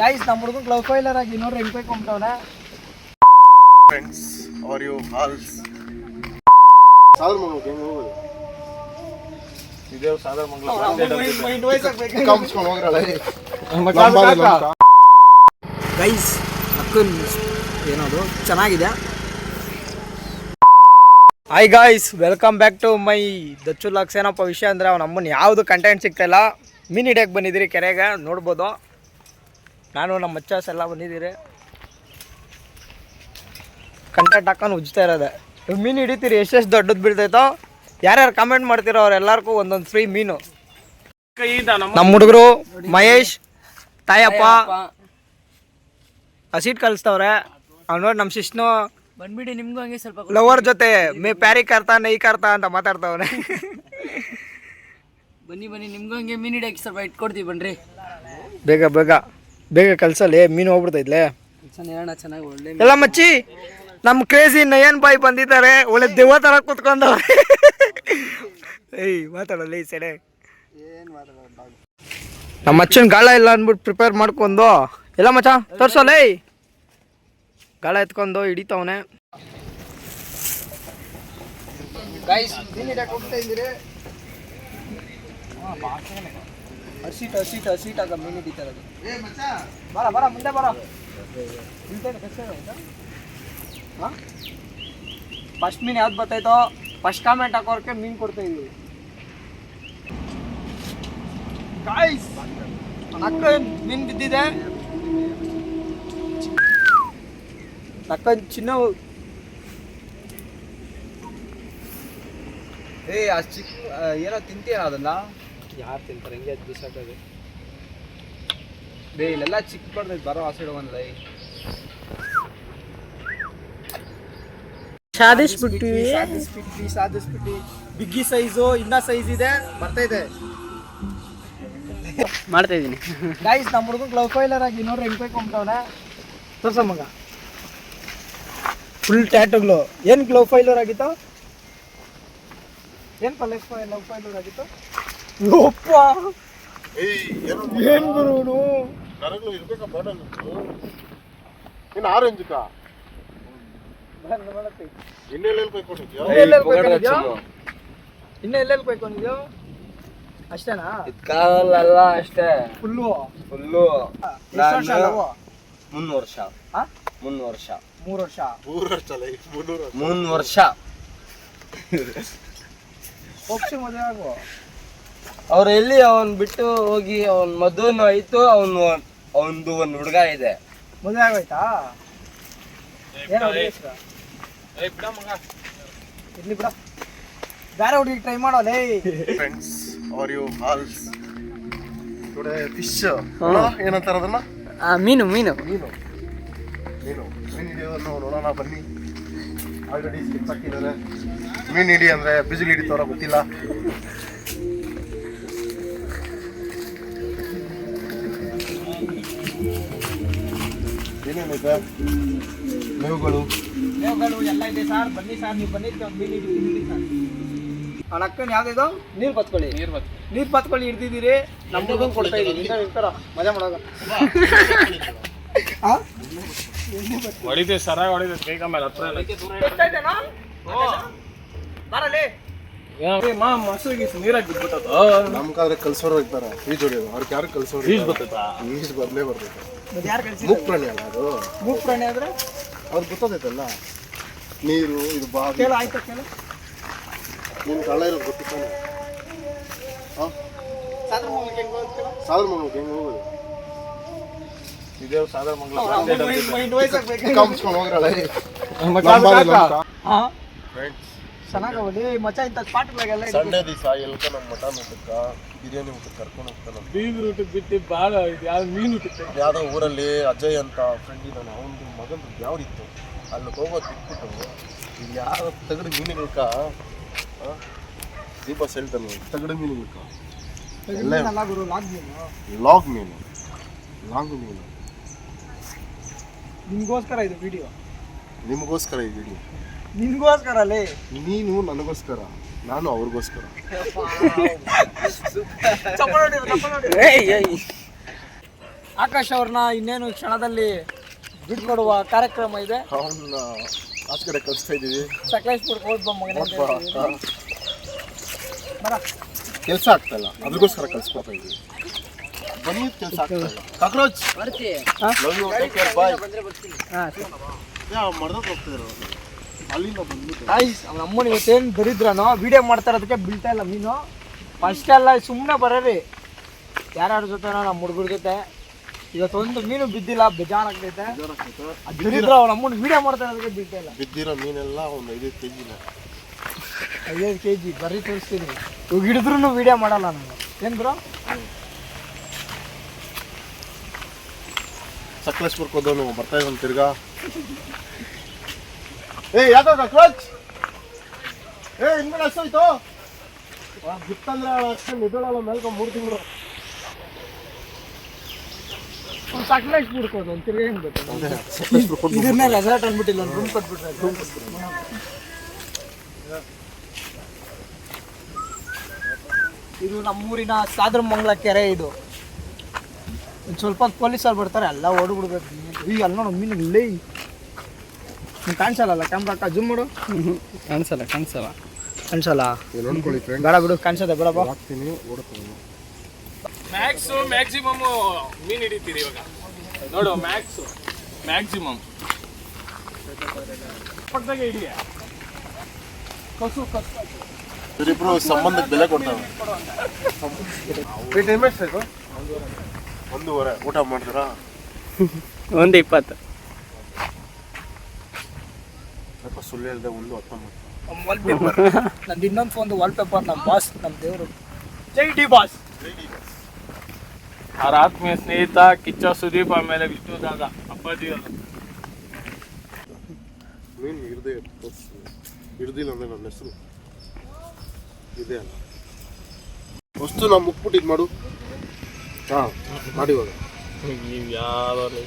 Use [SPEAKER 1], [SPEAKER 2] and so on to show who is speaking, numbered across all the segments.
[SPEAKER 1] Guys ನಮ್ಮ ಹುಡುಗನ್ ಗ್ಲೌ filer ಆಗಿ ನೋಡ್ರಿ ಹೆಂಗ್ ಬೇಕೊಂಬಿಟ್ಟವನ
[SPEAKER 2] ಫ್ರೆಂಡ್ಸ್ ಆರ್ ಯು ಹಾಲ್ಸ್ ಸಾದ್ರ ಮಂಗ್ಳಕ್ಕೆ ಹೆಂಗೆ ಹೋಗೋದು.
[SPEAKER 3] ಇದೇ ಸಾದರ
[SPEAKER 2] ಕಂಪ್ಸ್ಕೊಂಡು ಹೋಗ್ರಲ್ಲ
[SPEAKER 1] ಗೈಸ್ ಅಕ್ಕನ್ ಏನದು? ಚೆನ್ನಾಗಿದೆ. Hi guys welcome back to my Dachu LOX ಏನಪ್ಪ ವಿಷಯ ಅಂದರೆ ಅವ್ನ ಅಮ್ಮನ ಯಾವುದು ಕಂಟೆಂಟ್ ಸಿಗ್ತಾಯಿಲ್ಲ ಮೀನ್ ಹಿಡಿಯಕ್ಕೆ ಬಂದಿದ್ದೀರಿ ಕೆರೆಗೆ ನೋಡ್ಬೋದು. ನಾನು ನಮ್ಮ ಮಚ್ಚಾಸ್ ಎಲ್ಲ ಬಂದಿದ್ದೀರಿ. ಕಂಟೆಂಟ್ ಹಾಕೊಂಡು ಉಜ್ತಾ ಇರೋದೆ. ಮೀನು ಹಿಡಿತೀರಿ ಎಷ್ಟೆಷ್ಟು ದೊಡ್ಡದು ಬೀಳ್ತೈತೋ ಯಾರ್ಯಾರು ಕಮೆಂಟ್ ಮಾಡ್ತಿರೋ ಅವ್ರೆಲ್ಲರಿಗೂ ಒಂದೊಂದು ಫ್ರೀ ಮೀನು. ನಮ್ಮ ಹುಡುಗರು ಮಹೇಶ್ ತಾಯಪ್ಪ ಹಸಿಟ್ ಕಲಿಸ್ತವ್ರೆ ಅವ್ನು ನೋಡಿ ನಮ್ಮ ಶಿಷ್ಣು
[SPEAKER 4] ಬಂದ್ಬಿಡಿ ನಿಮ್ಗೂ ಹಂಗೆ ಸ್ವಲ್ಪ
[SPEAKER 1] ಲವರ್ ಜೊತೆ ಮೇ ಪ್ಯಾರಿ ಕರ್ತಾ ನೈ ಕರ್ತಾ ಅಂತ ಮಾತಾಡ್ತಾವನೆ.
[SPEAKER 4] ಬನ್ನಿ ಬನ್ನಿ ನಿಮ್ಗೂ ಹಂಗೆ ಮೀನು ಹಿಡಿಯಕ್ಕೆ ಸ್ವಲ್ಪ ಇಟ್ಕೊಡ್ತೀವಿ ಬನ್ರಿ.
[SPEAKER 1] ಬೇಗ ಬೇಗ. ಬೇಗ ಕಲ್ಸಲ್ಲಿ ಮೀನು ಹೋಗ್ಬಿಡ್ತೈತ್ಲೆ
[SPEAKER 4] ಚೆನ್ನಾಗಿ ಒಳ್ಳೆ
[SPEAKER 1] ಎಲ್ಲ ಮಚ್ಚಿ ನಮ್ಮ ಕ್ರೇಜಿ ನಯನ್ ಬಾಯ್ ಬಂದಿದ್ದಾರೆ ಒಳ್ಳೆ ದೆವ್ವ ಥರ ಕೂತ್ಕೊಂಡವ್ರೆ. ಏಯ್ ಮಾತಾಡಲ್ಲ ಈ ಸೆಡೆ. ನಮ್ಮ ಅಚ್ಚನ ಗಾಳ ಇಲ್ಲ ಅಂದ್ಬಿಟ್ಟು ಪ್ರಿಪೇರ್ ಮಾಡ್ಕೊಂಡು. ಎಲ್ಲ ಮಚ್ಚ ತೋರ್ಸಲ್ಲ ಏಯ್ ಗಾಳ ಎತ್ಕೊಂಡು ಹಿಡಿತಾವನೆ. ಗೈಸ್ ಹೋಗ್ತಾ ಇದ್ದೀರಿ. ಹಸಿಟ್ ಹಸಿಟ್ ಹಸಿಟ್ ಆಗ ಮೀನು ಹಿಡಿತಾ ಇರೋದು ಬರ ಬರ ಮುಂದೆ ಬರ. ಫಸ್ಟ್ ಮೀನು ಯಾವ್ದು ಬರ್ತೈತೋ ಫಸ್ಟ್ ಕಾಮೆಂಟ್ ಹಾಕೋರ್ಕೆ ಮೀನು ಕೊಡ್ತಾ ಇದೀವಿ. ಗಾಯ್ಸ್ ನಕ್ಕ ಮೀನು ಬಿದ್ದಿದೆ. ನಕ್ಕ ಚಿನ್ನ
[SPEAKER 3] ಏ ಅಷ್ಟು ಏನೋ ತಿಂತೀರ ಅದನ್ನ?
[SPEAKER 1] ಯಾರು ತಿಂತಾರೆ? ಹಿಂಗೆ ಅದು ಬಿಸಾಕೋದು
[SPEAKER 3] ಬೇ ಇಲ್ಲೆಲ್ಲ ಚಿಕ್ಕ ಬರ್ದೈತೆ ಬರೋ ಆಸೆ ಸೈಡ್ ಒಂದ್ ಲೈ.
[SPEAKER 1] ಸಾಧಿಸ್ಬಿಟ್ಟಿವಿ ಸಾಧಿಸ್ಬಿಟ್ವಿ ಸಾಧಿಸ್ಬಿಟ್ವಿ ಬಿಗ್ಗಿ ಸೈಜು ಇನ್ನ ಸೈಜ್ ಇದೆ. ಬರ್ತೈತೆ
[SPEAKER 4] ಮಾಡ್ತಾ ಇದೀನಿ
[SPEAKER 1] ಗೈಸ್ ನಮ್ಮ ಹುಡುಗನ್ ಗ್ಲೋ ಫೈಲರ್ ಆಗಿ ನೋಡ್ರಿ ಹೆಂಗ್ ಬೇಕೊಂಬಿಟ್ಟವನ ತೋರ್ಸ ಮಗ ಫುಲ್ ಟ್ಯಾಟುಗಳು ಏನ್ ಗ್ಲೋ ಫೈಲರ್ ಆಗಿತ್ತು? ಏನ್ ಲವ್ ಫೈಲರ್ ಆಗಿತ್ತು?
[SPEAKER 2] ಏಯ್ ಏನು
[SPEAKER 1] ಏನ್ ಗುರುನು
[SPEAKER 2] ಕರಗಳು ಇರ್ಬೇಕಾ ಬಾಡಲ್ ಇನ್ನು ಆರೆಂಜ್ ಕಾ ಇನ್ನೆಲ್ಲ ಕೈಕೊಂಡಿದ್ಯಾ
[SPEAKER 1] ಎಲ್ಲೆಲ್ಲಿ ಕೊಯ್ಕೊಂಡಿದ್ಯೋ ಇನ್ನ ಎಲ್ಲೆಲ್ಲಿ ಕೊಯ್ಕೊಂಡಿದ್ಯೋ ಅಷ್ಟೇನಾ?
[SPEAKER 3] ಕಾಲಲ್ಲ ಅಷ್ಟೇ.
[SPEAKER 1] ಫುಲ್ಲು?
[SPEAKER 3] ಫುಲ್ಲು.
[SPEAKER 1] ಎಷ್ಟು ವರ್ಷ ಲವ್
[SPEAKER 3] ಮುನ್ ವರ್ಷ.
[SPEAKER 1] ಹಾ
[SPEAKER 3] ಮುನ್ ವರ್ಷ.
[SPEAKER 1] ಮೂರು ವರ್ಷ.
[SPEAKER 2] ಮೂರು ವರ್ಷ ಅಲ್ಲ ಮುನ್ನೂರು ವರ್ಷ.
[SPEAKER 3] ಮುನ್ ವರ್ಷ.
[SPEAKER 1] ಒಪ್ಸಿ ಮದುವೆ ಆಗು.
[SPEAKER 3] ಅವ್ರು ಎಲ್ಲಿ ಅವನ್ ಬಿಟ್ಟು ಹೋಗಿ ಅವನ್ ಮದುವೆನೂ ಆಯ್ತು ಅವನು ಅವನದು ಒಂದು ಹುಡುಗ ಇದೆ.
[SPEAKER 1] ಮದುವೆ ಆಗೋಯ್ತಾ? ಏನು ಹುಡುಗಿ ಹೆಸ್ರು? ಇರ್ಲಿ ಬಿಡ. ಬೇರೆ ಹುಡುಗಿ ಟ್ರೈ ಮಾಡೋಲೇ
[SPEAKER 2] friends are you halls today fish ಏನಂತಾರ ಅದನ್ನ?
[SPEAKER 4] ಮೀನು ಮೀನು.
[SPEAKER 2] ಮೀನು. ಮೀನು. ಮೀನು ಹಿಡಿಯೋದನ್ನು ನೋಡೋಣ ಬನ್ನಿ. ಆಲ್ರೆಡಿ ಸ್ಲಿಪ್ ಹಾಕಿದ್ದಾರೆ. ಮೀನು ಹಿಡಿ ಅಂದ್ರೆ ಬಿಸಿಲು ಹಿಡಿತವ್ರ ಗೊತ್ತಿಲ್ಲ. ಏನೇನೈತೆ ಮೇವುಗಳು.
[SPEAKER 1] ಮೇವುಗಳು ಎಲ್ಲ ಇದೆ ಸರ್. ಬನ್ನಿ ಸರ್ ನೀವು ಬನ್ನಿ ಸರ್. ಅಕ್ಕನ ಯಾವ್ದಿದು? ನೀರು ಬತ್ಕೊಳ್ಳಿ. ನೀರು ಬತ್ ನೀರು ಬತ್ಕೊಳ್ಳಿ ಹಿಡ್ದಿದ್ದೀರಿ. ನಮ್ಮ ಹುಡುಗನ್ ಕೊಡ್ತಾ ಇದ್ದೀವಿ ಇರ್ತಾರ ಮಜಾ ಮಾಡೋದು. ಹೊಡಿದೆ
[SPEAKER 5] ಹೊಡಿತೀವಿ ಹೊಡಿದೆ ಹೊಡಿತೀವಿ. ಮೇಲೆ ಹತ್ರ?
[SPEAKER 1] ಬರಲೇ.
[SPEAKER 2] ನಮ್ಗಾದ್ರೆ ಕಲ್ಸೋರು ಇರ್ತಾರ ಈಜ್ ಹೊಡಿಯೋದು ಅವ್ರಿಗೆ ಯಾರು ಕಲ್ಸೋರು
[SPEAKER 5] ಈಜ್ ಬರ್ತೈತಾ?
[SPEAKER 2] ಈಜ್ ಬರ್ಲೇ ಬರ್ತೈತೆ ಮೂಕ್ ಪ್ರಾಣಿ ಅಲ್ಲ ಅದು.
[SPEAKER 1] ಮೂಗ್ ಪ್ರಾಣಿ ಆದ್ರೆ?
[SPEAKER 2] ಅವ್ರಿಗೆ ಗೊತ್ತಾದೈತಲ್ಲ? ನೀರು ಇದು ಬಾವಿ.
[SPEAKER 1] ಕೇಳು ಆಯ್ತಾ ಕೇಳು?
[SPEAKER 2] ನಿನ್ ಕಳ್ಳ ಇರೋದು ಗೊತ್ತಿತ್ತಾನೆ
[SPEAKER 1] ಸಾದ್ರ
[SPEAKER 2] ಮಂಗ್ಳಕ್ಕೆ ಹೆಂಗೆ ಹೋಗೋದು
[SPEAKER 5] ಇದೇ.
[SPEAKER 2] ಕಂಪ್ಸ್ಕೊಂಡು ಹೋಗ್ರಲ್ಲ ಫ್ರೆಂಡ್ಸ್
[SPEAKER 1] ಚೆನ್ನಾಗವಲ್ಲಿ ಮಚ್ಚ ಇಂಥ ಸ್ಪಾಟ್ಗಳಿಗೆಲ್ಲ
[SPEAKER 2] ಸಂಡೇ ದಿವಸ ಎಲ್ಕ ನಮ್ಮ ಮಟನ್ ಊಟಕ್ಕ ಬಿರಿಯಾನಿ ಊಟಕ್ಕೆ ಕರ್ಕೊಂಡು ಹೋಗ್ತಾನೆ
[SPEAKER 5] ಬೀಗ ರೂಟ್ ಬಿಟ್ಟು ಭಾಳ ಇದು ಯಾವ ಮೀನು ಊಟಕ್ಕೆ?
[SPEAKER 2] ಯಾವುದೋ ಊರಲ್ಲಿ ಅಜಯ್ ಅಂತ ಫ್ರೆಂಡ್ ಇದ್ದಾನೆ ಅವನದು ಮಗನ ಯಾವ್ದಿತ್ತು ಅಲ್ಲಿ ಹೋಗೋದು ಬಿಟ್ಬಿಟ್ಟು ಇದು ಯಾವ ತಗಡು ಮೀನುಗಳ್ಕ ಆ? ದೀಪ ಹೇಳ್ತಾನೆ ತಗಡು ಮೀನುಗಳ್ಕ.
[SPEAKER 1] ಅಲ್ಲ ಗುರು ಲಾಗ್ ಮೀನು.
[SPEAKER 2] ಲಾಗ್ ಮೀನು. ಲಾಗ್ ಮೀನು.
[SPEAKER 1] ನಿಮ್ಗೋಸ್ಕರ ಇದು ವಿಡಿಯೋ
[SPEAKER 2] ನಿಮಗೋಸ್ಕರ ಈ ವಿಡಿಯೋ
[SPEAKER 1] ನಿನ್ಗೋಸ್ಕರ ಅಲ್ಲೇ
[SPEAKER 2] ನೀನು ನನಗೋಸ್ಕರ ನಾನು ಅವ್ರಿಗೋಸ್ಕರ.
[SPEAKER 1] ಆಕಾಶ್ ಅವ್ರನ್ನ ಇನ್ನೇನು ಕ್ಷಣದಲ್ಲಿ ಬಿಟ್ಕೊಡುವ ಕಾರ್ಯಕ್ರಮ ಇದೆ.
[SPEAKER 2] ಅವನ್ನ ಆಚೆ ಕಡೆ ಕಳಿಸ್ತಾ ಇದ್ದೀವಿ
[SPEAKER 1] ಸಕಲೇಶ್ಪುರಕ್ಕೆ ಹೋದ್ ಬರ.
[SPEAKER 2] ಕೆಲಸ ಆಗ್ತಾ ಇಲ್ಲ ಅದಕ್ಕೋಸ್ಕರ ಕಲ್ಸ್ಕೊತಾ ಇದ್ದೀವಿ ಬನ್ನಿ ಕೆಲಸ ಆಗ್ತಾ ಇಲ್ಲ. ಕಾಕ್ರೋಚ್.
[SPEAKER 4] ಬರ್ತೀವಿ
[SPEAKER 2] love you take care bye
[SPEAKER 1] ಹಾ,
[SPEAKER 2] ಮರ್ದಕ್ಕೆ ಹೋಗ್ತಿದ್ರು
[SPEAKER 1] ಗಾಯ್ಸ್ ಅವ್ನ ಅಮ್ಮನ ಇವತ್ತೇನು ದರಿದ್ರನೋ ವಿಡಿಯೋ ಮಾಡ್ತಾ ಇರೋದಕ್ಕೆ ಬೀಳ್ತಾ ಇಲ್ಲ ಮೀನು. ಫಸ್ಟ್ ಅಲ್ಲ ಸುಮ್ಮನೆ ಬರೋರಿ. ಯಾರ್ಯಾರ ಜೊತೆ ನಮ್ಮ ಹುಡುಗರ ಜೊತೆ. ಇವತ್ತೊಂದು ಮೀನು ಬಿದ್ದಿಲ್ಲ ಬೇಜಾರಾಗ್ತೈತೆ. ಅದ್ ದರಿದ್ರ ಅವ್ನ ಅಮ್ಮನ ವಿಡಿಯೋ ಮಾಡ್ತಾ ಇರೋದಕ್ಕೆ ಬೀಳ್ತಾ ಇಲ್ಲ.
[SPEAKER 2] ಬಿದ್ದಿರೋ ಮೀನೆಲ್ಲ ಒಂದು ಐದೈದು ಕೆ ಜಿನ
[SPEAKER 1] ಐದೈದು ಕೆ ಜಿ ಬರ್ರಿ ತೋರಿಸ್ತೀನಿ. ಇವಾಗ ಹಿಡಿದ್ರು ವಿಡಿಯೋ ಮಾಡಲ್ಲ ನಾನು. ಏನು ಬ್ರೋ
[SPEAKER 2] ಸಕಲೇಶ್ಪುರಕ್ಕೆ ಹೋದವನು ಬರ್ತಾ ಇದ್ದಾನೆ ತಿರ್ಗಾ. ಏ ಯಾಕೋ ಕ್ಲಚ್ ಏ ಇನ್ಮೇಲೆ ಅಷ್ಟೋಯ್ತು ಬಿತ್ತಂದ್ರೆ ಅಷ್ಟೇ ನಿದಳಲ್ಲ ಮೇಲ್ಕೊಂಡ್ ಮೂರು ತಿಂಗಳು.
[SPEAKER 1] ಸಕಲೇಶ್ ಬಿಡ್ಕೋದು ಒಂದು ತಿರ್ಗಿ ಬೇಕು ಮೇಲೆ ರೆಸಾರ್ಟ್ ಅಂದ್ಬಿಟ್ಟಿಲ್ಲ ಒಂದು ರೂಮ್ ಕೊಟ್ಬಿಟ್ರೆ ರೂಮ್ ಇದು ನಮ್ಮೂರಿನ ಸಾದ್ರಮಂಗ್ಲ ಕೆರೆ ಇದು. ಒಂದು ಸ್ವಲ್ಪ ಪೊಲೀಸ್ ಅಲ್ಲಿ ಬರ್ತಾರೆ ಎಲ್ಲ ಓಡ್ಬಿಡ್ಬೇಕು. ಈಗ ಅಲ್ಲ ನೋಡು ಮೀನು ಇಲ್ಲೇ ಕಾಣಿಸಲ್ಲ ಕ್ಯಾಮ್ರಾ ಜೂಮ್ ಮಾಡು.
[SPEAKER 4] ಕಾಣಿಸಲ್ಲ ಕಾಣಿಸಲ್ಲ.
[SPEAKER 1] ಕಾಣಿಸಲ್ಲ?
[SPEAKER 2] ನೋಡ್ಕೊಳ್ಳಿ ಫ್ರೆಂಡ್
[SPEAKER 1] ಬೇಡ ಬಿಡು ಕಾಣಿಸದೆ ಬೇಡಪ್ಪ
[SPEAKER 2] ಹಾಕ್ತೀನಿ ಓಡ್ತೀನಿ.
[SPEAKER 5] ಮ್ಯಾಕ್ಸು ಮ್ಯಾಕ್ಸಿಮಮ್ ಮೀನ್ ಹಿಡಿತೀರಿ ಇವಾಗ. ನೋಡು ಮ್ಯಾಕ್ಸು ಮ್ಯಾಕ್ಸಿಮಮ್ ಪಕ್ಕದಾಗೆ ಹಿಡಿಯ.
[SPEAKER 2] ಇವರಿಬ್ರು ಸಂಬಂಧಕ್ಕೆ ಬೆಲೆ ಕೊಡ್ತಾವೆ ಎಷ್ಟಾಯ್ತು? ಒಂದೂವರೆ. ಊಟ ಮಾಡಿದ್ರಾ
[SPEAKER 4] ಒಂದು ಇಪ್ಪತ್ತು
[SPEAKER 2] ಸ್ವಲ್ಪ ಸುಳ್ಳು ಹೇಳ್ದೆ ಒಂದು ಹತ್ತೊಂಬತ್ತು
[SPEAKER 1] ವಾಲ್ಪೇಪರ್ ನಂದು ಇನ್ನೊಂದು ಫೋನ್ ವಾಲ್ಪೇಪರ್ ನಮ್ಮ ಬಾಸ್ ನಮ್ಮ ದೇವರು. ಜೈ ಡಿ ಬಾಸ್.
[SPEAKER 5] ಅವ್ರ ಆತ್ಮೀಯ ಸ್ನೇಹಿತ ಕಿಚ್ಚ ಸುದೀಪ್ ಆಮೇಲೆ ವಿಷ್ಣುದಾದ ಅಪ್ಪಾಜಿ ಅವರು
[SPEAKER 2] ಮೀನು ಹಿಡ್ದೆ ಹಿಡ್ದಿಲ್ಲ ಅಂದ್ರೆ ನನ್ನ ಹೆಸರು ಇದೆ ಅಲ್ಲ. ವಸ್ತು ನಾವು ಮುಕ್ಬಿಟ್ಟಿದ್ ಮಾಡು. ಹಾಂ ಮಾಡಿ ಇವಾಗ.
[SPEAKER 5] ನೀವು ಯಾರು?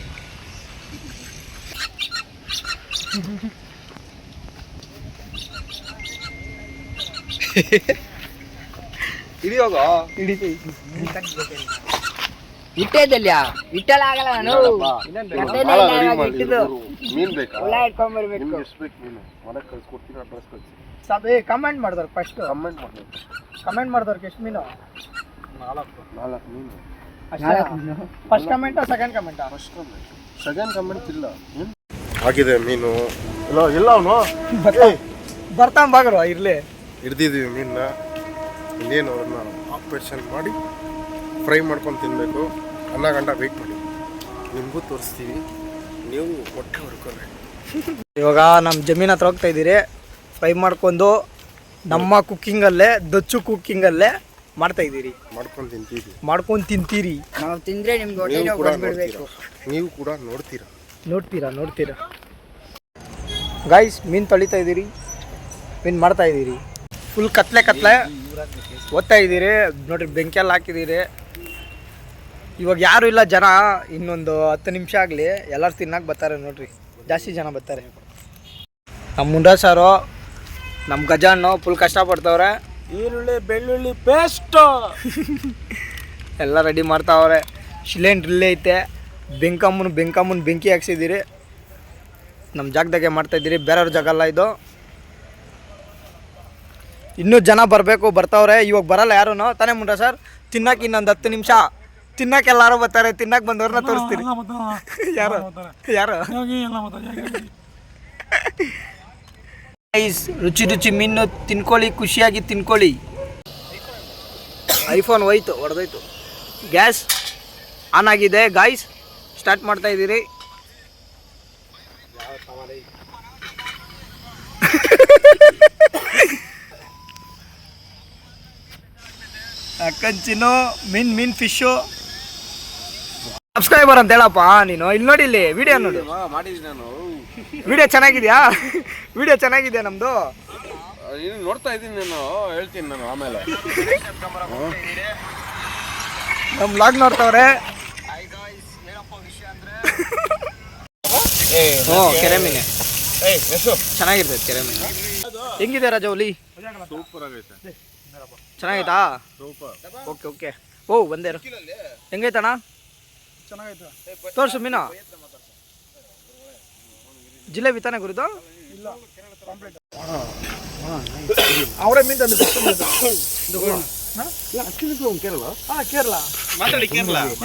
[SPEAKER 1] ಹಿಡಿಯೋಗ ಹಿಡಿತಿ
[SPEAKER 4] ಇಟ್ಟೇದಲ್ಯಾ ಇಟ್ಟಲ್ಲ ಆಗಲ್ಲ ನಾನು.
[SPEAKER 2] ಮೀನ್ ಬೇಕಾ?
[SPEAKER 4] ಇಟ್ಕೊಂಡ್ಬರ್ಬೇಕು
[SPEAKER 2] ನಿಮ್ಗೆ ಎಷ್ಟು ಬೇಕು ಮೀನು? ಮನೆಗೆ ಕಳ್ಸ್ಕೊಡ್ತೀನಿ ಅಡ್ರೆಸ್ ಕಳಿಸಿ?
[SPEAKER 1] ಸಬ್ ಏ ಕಮೆಂಟ್ ಮಾಡ್ದವ್ರು ಫಸ್ಟ್
[SPEAKER 2] ಕಮೆಂಟ್ ಮಾಡಿ
[SPEAKER 1] ಕಮೆಂಟ್ ಮಾಡಿದವ್ರಿಗೆ ಎಷ್ಟು ಮೀನು?
[SPEAKER 2] ನಾಲ್ಕು. ನಾಲ್ಕು ಮೀನು.
[SPEAKER 1] ಫಸ್ಟ್ ಕಮೆಂಟಾ ಸೆಕೆಂಡ್ ಕಮೆಂಟಾ
[SPEAKER 2] ಫಸ್ಟ್ ಕಮೆಂಟ್ ಸೆಕೆಂಡ್ ಕಮೆಂಟ್ ಇಲ್ಲ. ಆಗಿದೆ ಮೀನು. ಇಲ್ಲ ಇಲ್ಲ ಅವನು.
[SPEAKER 1] ಬರ್ತಾನ್ ಬಾಗರು ಇರ್ಲಿ.
[SPEAKER 2] ಹಿಡ್ದಿದ್ದೀವಿ ಮೀನನ್ನ. ಇನ್ನೇನು ಅವ್ರನ್ನ ಆಪ್ರೇಷನ್ ಮಾಡಿ ಫ್ರೈ ಮಾಡ್ಕೊಂಡು ತಿನ್ನಬೇಕು ಅನ್ನ ಗಂಟ ವೆಯ್ಟ್ ಮಾಡಿ. ನಿಮಗೂ ತೋರಿಸ್ತೀವಿ. ನೀವು ಹೊಟ್ಟೆ ಹೊಡ್ಕೊಂಡ್ರೆ
[SPEAKER 1] ಇವಾಗ ನಮ್ಮ ಜಮೀನ್ ಹತ್ರ ಹೋಗ್ತಾ ಇದ್ದೀರಿ. ಫ್ರೈ ಮಾಡ್ಕೊಂಡು ನಮ್ಮ ಕುಕ್ಕಿಂಗಲ್ಲೇ ದಚ್ಚು ಕುಕ್ಕಿಂಗಲ್ಲೇ ಮಾಡ್ತಾ ಇದ್ದೀರಿ.
[SPEAKER 2] ಮಾಡ್ಕೊಂಡು ತಿಂತೀರಿ.
[SPEAKER 1] ಮಾಡ್ಕೊಂಡು ತಿಂತೀರಿ.
[SPEAKER 4] ನಾವು ತಿಂದರೆ ನಿಮ್ಗೆ ಹೊಟ್ಟೆ ಬಂದ್ಬಿಡ್ಬೇಕು.
[SPEAKER 2] ನೀವು ಕೂಡ ನೋಡ್ತೀರಾ.
[SPEAKER 1] ನೋಡ್ತೀರಾ ನೋಡ್ತೀರಾ. ಗಾಯ್ಸ್ ಮೀನು ತೊಳಿತಾ ಇದ್ದೀರಿ. ಮೀನು ಮಾಡ್ತಾ ಇದ್ದೀರಿ. ಫುಲ್ ಕತ್ಲೆ ಕತ್ಲೆ. ಓದ್ತಾ ಇದ್ದೀರಿ. ನೋಡ್ರಿ ಬೆಂಕಿಯಲ್ಲಿ ಹಾಕಿದ್ದೀರಿ. ಇವಾಗ ಯಾರು ಇಲ್ಲ ಜನ. ಇನ್ನೊಂದು ಹತ್ತು ನಿಮಿಷ ಆಗಲಿ. ಎಲ್ಲರೂ ತಿನ್ನಕ್ಕೆ ಬರ್ತಾರೆ ನೋಡ್ರಿ. ಜಾಸ್ತಿ ಜನ ಬರ್ತಾರೆ. ನಮ್ಮ ಮುಂಡ ಸಾರು ನಮ್ಮ ಗಜಾನು ಫುಲ್ ಕಷ್ಟಪಡ್ತವ್ರೆ.
[SPEAKER 5] ಈರುಳ್ಳಿ ಬೆಳ್ಳುಳ್ಳಿ ಪೇಸ್ಟು
[SPEAKER 1] ಎಲ್ಲ ರೆಡಿ ಮಾಡ್ತಾವ್ರೆ. ಸಿಲಿಂಡ್ರ್ ಇಲ್ಲೇ ಐತೆ. ಬೆಂಕಮ್ಮನ ಬೆಂಕಮ್ಮನ ಬೆಂಕಿ ಹಾಕ್ಸಿದ್ದೀರಿ. ನಮ್ಮ ಜಾಗದಾಗೆ ಮಾಡ್ತಾಯಿದ್ದೀರಿ ಬೇರೆಯವ್ರ ಜಾಗ ಅಲ್ಲ ಇದು. ಇನ್ನೂ ಜನ ಬರಬೇಕು ಬರ್ತಾವ್ರೆ. ಇವಾಗ ಬರಲ್ಲ ಯಾರೂ ತಾನೇ ಮುಂಡ ಸರ್? ತಿನ್ನಕ್ಕೆ ಇನ್ನೊಂದು ಹತ್ತು ನಿಮಿಷ. ತಿನ್ನಕ್ಕೆ ಎಲ್ಲರೂ ಬರ್ತಾರೆ. ತಿನ್ನಕ್ಕೆ ಬಂದವ್ರನ್ನ ತೋರಿಸ್ತೀರಿ. ಯಾರು? ಯಾರು? ಐಸ್ ರುಚಿ ರುಚಿ ಮೀನು ತಿನ್ಕೊಳ್ಳಿ ಖುಷಿಯಾಗಿ ತಿನ್ಕೊಳ್ಳಿ. ಐಫೋನ್ ಹೋಯ್ತು ಹೊಡೆದೋಯ್ತು. ಗ್ಯಾಸ್ ಆನ್ ಆಗಿದೆ. ಗಾಯ್ಸ್ ಸ್ಟಾರ್ಟ್ ಮಾಡ್ತಾ ಇದ್ದೀರಿ. ಅಕ್ಕಂಚಿನು ಮೀನ್ ಮೀನ್ ಫಿಶು ಸಬ್ಸ್ಕ್ರೈಬರ್ ಅಂತ ಹೇಳಪ್ಪ ನೀನು. ಇಲ್ಲಿ ನೋಡಿ ಇಲ್ಲಿ ವಿಡಿಯೋ ನೋಡಿ.
[SPEAKER 3] ಮಾಡಿದ್ದೀನಿ ನಾನು.
[SPEAKER 1] ವಿಡಿಯೋ ಚೆನ್ನಾಗಿದ್ಯಾ? ವಿಡಿಯೋ ಚೆನ್ನಾಗಿದೆಯಾ ನಮ್ಮದು
[SPEAKER 3] ನೀನು ನೋಡ್ತಾ ಇದ್ದೀನಿ ನಾನು. ಹೇಳ್ತೀನಿ ನಾನು ಆಮೇಲೆ.
[SPEAKER 1] ನಮ್ಮ ಲಾಗ್ ನೋಡ್ತಾವ್ರೆ. ಹ್ಞೂ ಕೆರೆ ಮೀನೆ. ಚೆನ್ನಾಗಿರ್ತೈತೆ ಕೆರೆ ಮೀನು. ಹೆಂಗಿದೆ ರಾಜೌಲಿ?
[SPEAKER 2] ಸೂಪರ್ ಆಗೈತೆ.
[SPEAKER 1] ಚೆನ್ನಾಗೈತಾ?
[SPEAKER 2] ಸೂಪರ್.
[SPEAKER 1] Okay okay. ಓ ಬಂದೇರು ಹೆಂಗೈತಣ್ಣ? ತೋರ್ಸು ಮೀನು. ಜಿಲ್ಲೆ ವಿತಾನ ಗುರುದು?
[SPEAKER 6] ಅವರೇ ಮೀನ್ ತಂದು
[SPEAKER 2] ಕೇರಳ.
[SPEAKER 6] ಹಾ ಕೇರಳ.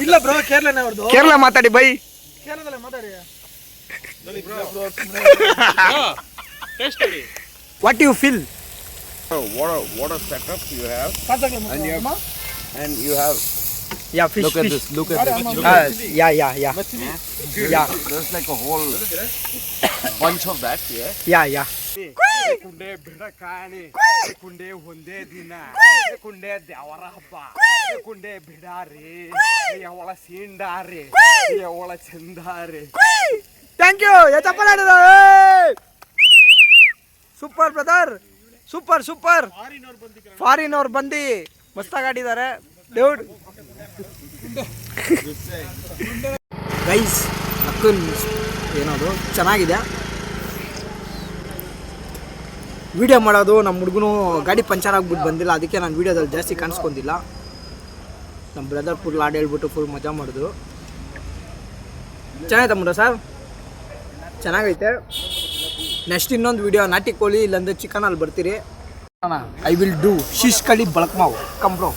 [SPEAKER 6] ಇಲ್ಲ ಬ್ರೋ ಕೇರಳನೇ ಅವ್ರದ್ದು
[SPEAKER 1] ಕೇರಳ ಮಾತಾಡಿ ಬೈ.
[SPEAKER 6] ಕೇರಳದಲ್ಲೇ ಮಾತಾಡಿ.
[SPEAKER 1] What you feel
[SPEAKER 2] what a what a setup you have
[SPEAKER 6] and you have,
[SPEAKER 2] and you have
[SPEAKER 1] yeah fish
[SPEAKER 2] look at this look at this
[SPEAKER 1] yeah yeah yeah yeah
[SPEAKER 2] there's like a whole bunch of that yeah
[SPEAKER 1] yeah yeah
[SPEAKER 3] ಕುಂಡೆ ಬಿಡಕಾಣಿ ಕುಂಡೆ ಒಂದೇ ದಿನ ಕುಂಡೆ ದೇವರ ಹಬ್ಬ ಕುಂಡೆ ಬಿಡಾರಿ ಯಾವಳ ಸೀಂಡಾರಿ ಯಾವಳ ಚಂದಾರಿ
[SPEAKER 1] thank you chappal super brother super super. Foreign ಅವ್ರು ಬಂದು. ಮಸ್ತಾಗಿ ಆಡಿದ್ದಾರೆ ರೈಸ್ ಅಕ್ಕನ್ ಏನದು? ಚೆನ್ನಾಗಿದೆ. ವಿಡಿಯೋ ಮಾಡೋದು ನಮ್ಮ ಹುಡುಗನು ಗಾಡಿ ಪಂಚರ್ ಆಗ್ಬಿಟ್ಟು ಬಂದಿಲ್ಲ. ಅದಕ್ಕೆ ನಾನು ವಿಡಿಯೋದಲ್ಲಿ ಜಾಸ್ತಿ ಕಾಣಿಸ್ಕೊಂಡಿಲ್ಲ. ನಮ್ಮ ಬ್ರದರ್ ಫುಲ್ ಹಾಡು ಹೇಳ್ಬಿಟ್ಟು ಫುಲ್ ಮಜಾ ಮಾಡಿದ್ರು ಚೆನ್ನಾಗಿದೆ ಮುರ ಸರ್ ಚೆನ್ನಾಗೈತೆ? ನೆಕ್ಸ್ಟ್ ಇನ್ನೊಂದು ವಿಡಿಯೋ ನಾಟಿ ಕೋಳಿ ಇಲ್ಲಾಂದ್ರೆ ಚಿಕನ್ ಅಲ್ಲಿ ಬರ್ತೀರಿ. ಐ ವಿಲ್ ಡೂ ಶಿಶ್ ಕಳಿ, ಬಳಕ್ ಮಾವು. ಕಂಬ್ರೋ